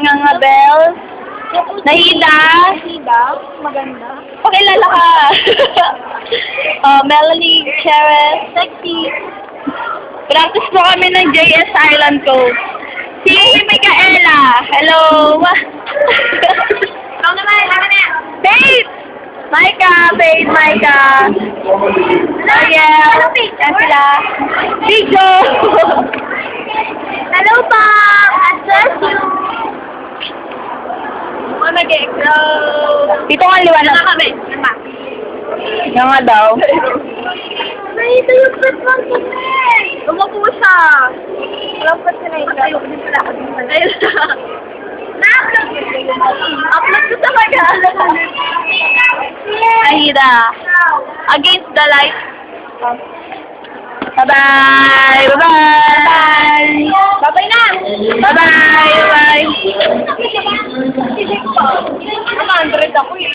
Nga nga, Bells. Nahida. Nahida? Maganda. Pakilala ka. uh, Melanie Cheres. Sexy. Practice po kami ng JS Island Coast. Si Micaela. Hello. Ikaw naman, ako na. Babe! Micah, babe, Micah. Ariel. Yan sila. Hello, Ako nag-explode. Dito nga liwanag. Ano kami? Yan nga daw. Ay, ito yung first one ko Umupo siya. Lampat ka na ito. Ayoko din pala. Ako din pala. Ayun. Upload ko talaga. Ahida. Against the light. Bye-bye. Bye-bye. Babay na! Bye-bye. Bye-bye. Ako, 100 ako eh.